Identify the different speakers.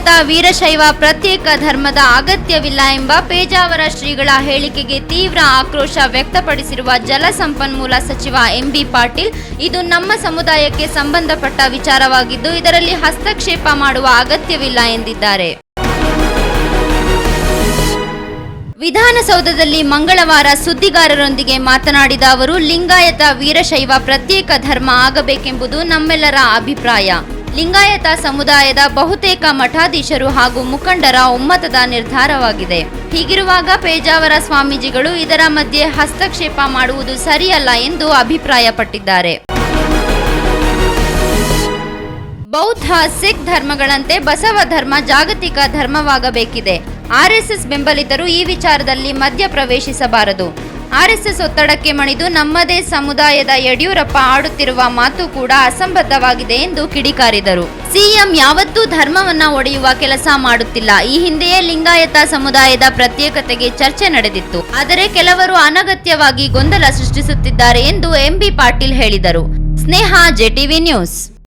Speaker 1: ಲಿಂಗಾಯತ ವೀರಶೈವ ಪ್ರತ್ಯೇಕ ಧರ್ಮದ ಅಗತ್ಯವಿಲ್ಲ ಎಂಬ ಪೇಜಾವರ ಶ್ರೀಗಳ ಹೇಳಿಕೆಗೆ ತೀವ್ರ ಆಕ್ರೋಶ ವ್ಯಕ್ತಪಡಿಸಿರುವ ಜಲಸಂಪನ್ಮೂಲ ಸಚಿವ ಎಂಬಿ ಪಾಟೀಲ್, ಇದು ನಮ್ಮ ಸಮುದಾಯಕ್ಕೆ ಸಂಬಂಧಪಟ್ಟ ವಿಚಾರವಾಗಿದ್ದು, ಇದರಲ್ಲಿ ಹಸ್ತಕ್ಷೇಪ ಮಾಡುವ ಅಗತ್ಯವಿಲ್ಲ ಎಂದಿದ್ದಾರೆ. ವಿಧಾನಸೌಧದಲ್ಲಿ ಮಂಗಳವಾರ ಸುದ್ದಿಗಾರರೊಂದಿಗೆ ಮಾತನಾಡಿದ ಅವರು, ಲಿಂಗಾಯತ ವೀರಶೈವ ಪ್ರತ್ಯೇಕ ಧರ್ಮ ಆಗಬೇಕೆಂಬುದು ನಮ್ಮೆಲ್ಲರ ಅಭಿಪ್ರಾಯ. ಲಿಂಗಾಯತ ಸಮುದಾಯದ ಬಹುತೇಕ ಮಠಾಧೀಶರು ಹಾಗೂ ಮುಖಂಡರ ಒಮ್ಮತದ ನಿರ್ಧಾರವಾಗಿದೆ. ಹೀಗಿರುವಾಗ ಪೇಜಾವರ ಸ್ವಾಮೀಜಿಗಳು ಇದರ ಮಧ್ಯೆ ಹಸ್ತಕ್ಷೇಪ ಮಾಡುವುದು ಸರಿಯಲ್ಲ ಎಂದು ಅಭಿಪ್ರಾಯಪಟ್ಟಿದ್ದಾರೆ. ಬೌದ್ಧ, ಸಿಖ್ ಧರ್ಮಗಳಂತೆ ಬಸವ ಧರ್ಮ ಜಾಗತಿಕ ಧರ್ಮವಾಗಬೇಕಿದೆ. ಆರ್ಎಸ್ಎಸ್ ಬೆಂಬಲಿತರು ಈ ವಿಚಾರದಲ್ಲಿ ಮಧ್ಯ ಪ್ರವೇಶಿಸಬಾರದು ಆರ್ಎಸ್ಎಸ್ ಒತ್ತಡಕ್ಕೆ ಮಣಿದು ನಮ್ಮದೇ ಸಮುದಾಯದ ಯಡಿಯೂರಪ್ಪ ಆಡುತ್ತಿರುವ ಮಾತು ಕೂಡ ಅಸಂಬದ್ಧವಾಗಿದೆ ಎಂದು ಕಿಡಿಕಾರಿದರು. ಸಿಎಂ ಯಾವತ್ತೂ ಧರ್ಮವನ್ನ ಒಡೆಯುವ ಕೆಲಸ ಮಾಡುತ್ತಿಲ್ಲ. ಈ ಹಿಂದೆಯೇ ಲಿಂಗಾಯತ ಸಮುದಾಯದ ಪ್ರತ್ಯೇಕತೆಗೆ ಚರ್ಚೆ ನಡೆದಿತ್ತು. ಆದರೆ ಕೆಲವರು ಅನಗತ್ಯವಾಗಿ ಗೊಂದಲ ಸೃಷ್ಟಿಸುತ್ತಿದ್ದಾರೆ ಎಂದು ಎಂಬಿ ಪಾಟೀಲ್ ಹೇಳಿದರು. Sneha, JTV news.